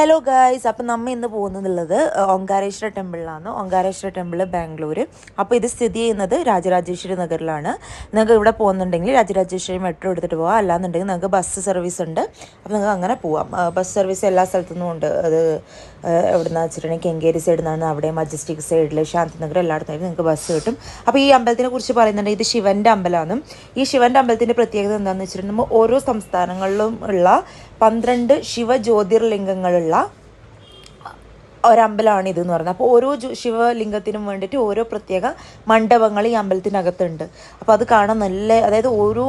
Hello guys അപ്പം നമ്മൾ ഇന്ന് പോകുന്നതുള്ളത് ഓങ്കാരേശ്വര ടെമ്പിളിലാണ്. ഓങ്കാരേശ്വര ടെമ്പിൾ ബാംഗ്ലൂർ അപ്പോൾ ഇത് സ്ഥിതി ചെയ്യുന്നത് രാജരാജേശ്വരി നഗറിലാണ്. നിങ്ങൾക്ക് ഇവിടെ പോകുന്നുണ്ടെങ്കിൽ രാജരാജേശ്വരി മെട്രോ എടുത്തിട്ട് പോകാം അല്ലാന്നുണ്ടെങ്കിൽ നിങ്ങൾക്ക് ബസ് സർവീസ് ഉണ്ട്. അപ്പോൾ നിങ്ങൾക്ക് അങ്ങനെ പോവാം. ബസ് സർവീസ് എല്ലാ സ്ഥലത്തു നിന്നും ഉണ്ട്. അത് എവിടെ നിന്ന് വെച്ചിട്ടുണ്ടെങ്കിൽ കെങ്കേരി സൈഡിൽ നിന്നാണ്. അവിടെ മജസ്റ്റിക് സൈഡിൽ ശാന്തിനഗർ എല്ലായിടത്തും നിങ്ങൾക്ക് ബസ് കിട്ടും. അപ്പോൾ ഈ അമ്പലത്തിനെ കുറിച്ച് പറയുന്നുണ്ടെങ്കിൽ ഇത് ശിവന്റെ അമ്പലമാണ്. ഈ ശിവന്റെ അമ്പലത്തിന്റെ പ്രത്യേകത എന്താണെന്ന് വെച്ചിട്ടുണ്ടെങ്കിൽ ഓരോ സംസ്ഥാനങ്ങളിലും ഉള്ള പന്ത്രണ്ട് ശിവജ്യോതിർലിംഗങ്ങളുള്ള ഒരമ്പലമാണ് ഇത് എന്ന് പറയുന്നത് അപ്പോൾ ഓരോ ശിവലിംഗത്തിനും വേണ്ടിയിട്ട് ഓരോ പ്രത്യേക മണ്ഡപങ്ങൾ ഈ അമ്പലത്തിനകത്തുണ്ട്. അപ്പോൾ അത് കാണാൻ നല്ല അതായത് ഓരോ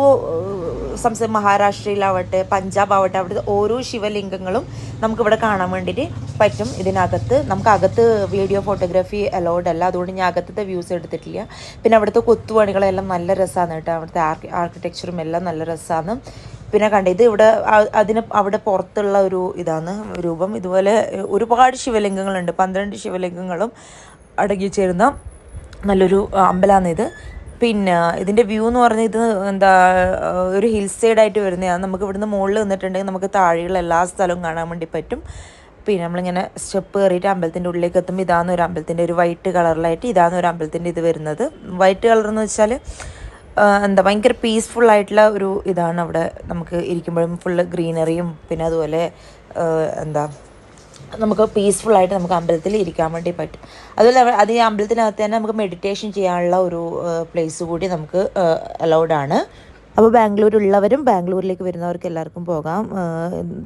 സംസ്ഥാന മഹാരാഷ്ട്രയിലാവട്ടെ പഞ്ചാബ് ആവട്ടെ അവിടുത്തെ ഓരോ ശിവലിംഗങ്ങളും നമുക്കിവിടെ കാണാൻ വേണ്ടിയിട്ട് പറ്റും ഇതിനകത്ത്. നമുക്ക് അകത്ത് വീഡിയോ ഫോട്ടോഗ്രാഫി അലൗഡ് അല്ല. അതുകൊണ്ട് ഞാൻ അകത്തത്തെ വ്യൂസ് എടുത്തിട്ടില്ല. പിന്നെ അവിടുത്തെ കൊത്തുപണികളെല്ലാം നല്ല രസമാണ് കേട്ടോ. അവിടുത്തെ ആർക്കി ആർക്കിടെക്ചറും എല്ലാം നല്ല രസമാണ് പിന്നെ കണ്ട ഇത് ഇവിടെ അതിന് അവിടെ പുറത്തുള്ള ഒരു ഇതാണ് രൂപം. ഇതുപോലെ ഒരുപാട് ശിവലിംഗങ്ങളുണ്ട്. പന്ത്രണ്ട് ശിവലിംഗങ്ങളും അടങ്ങി ചേരുന്ന നല്ലൊരു അമ്പലമാണ് ഇത്. പിന്നെ ഇതിന്റെ വ്യൂ എന്ന് പറഞ്ഞാൽ ഇത് എന്താ ഒരു ഹിൽ സൈഡായിട്ട് വരുന്നതാണ് നമുക്ക് ഇവിടുന്ന് മുകളിൽ നിന്നിട്ടുണ്ടെങ്കിൽ നമുക്ക് താഴെയുള്ള എല്ലാ സ്ഥലവും കാണാൻ വേണ്ടി പറ്റും. പിന്നെ നമ്മളിങ്ങനെ സ്റ്റെപ്പ് കയറിയിട്ട് അമ്പലത്തിന്റെ ഉള്ളിലേക്ക് എത്തുമ്പോൾ ഇതാണ് ഒരു അമ്പലത്തിന്റെ ഒരു വൈറ്റ് കളറിലായിട്ട് ഇതാണ് ഒരു അമ്പലത്തിന്റെ ഇത് വരുന്നത്. വൈറ്റ് കളർ എന്ന് വെച്ചാൽ എന്താ ഭയങ്കര പീസ്ഫുൾ ആയിട്ടുള്ള ഒരു ഇതാണ് അവിടെ നമുക്ക് ഇരിക്കുമ്പോഴും ഫുള്ള് ഗ്രീനറിയും പിന്നെ അതുപോലെ എന്താ നമുക്ക് പീസ്ഫുൾ ആയിട്ട് നമുക്ക് അമ്പലത്തിൽ ഇരിക്കാൻ വേണ്ടി പറ്റും. അതുപോലെ അത് ഈ അമ്പലത്തിനകത്ത് തന്നെ നമുക്ക് മെഡിറ്റേഷൻ ചെയ്യാനുള്ള ഒരു പ്ലേസ് കൂടി നമുക്ക് അലൗഡ് ആണ്. അപ്പോൾ ബാംഗ്ലൂരുള്ളവരും ബാംഗ്ലൂരിലേക്ക് വരുന്നവർക്ക് എല്ലാവർക്കും പോകാം.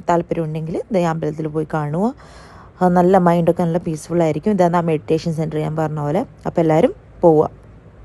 താല്പര്യമുണ്ടെങ്കിൽ ഈ അമ്പലത്തിൽ പോയി കാണുക. നല്ല മൈൻഡൊക്കെ നല്ല പീസ്ഫുൾ ആയിരിക്കും. ഇതാണ് ആ മെഡിറ്റേഷൻ സെന്റർ ഞാൻ പറഞ്ഞ പോലെ. അപ്പോൾ എല്ലാവരും പോവുക.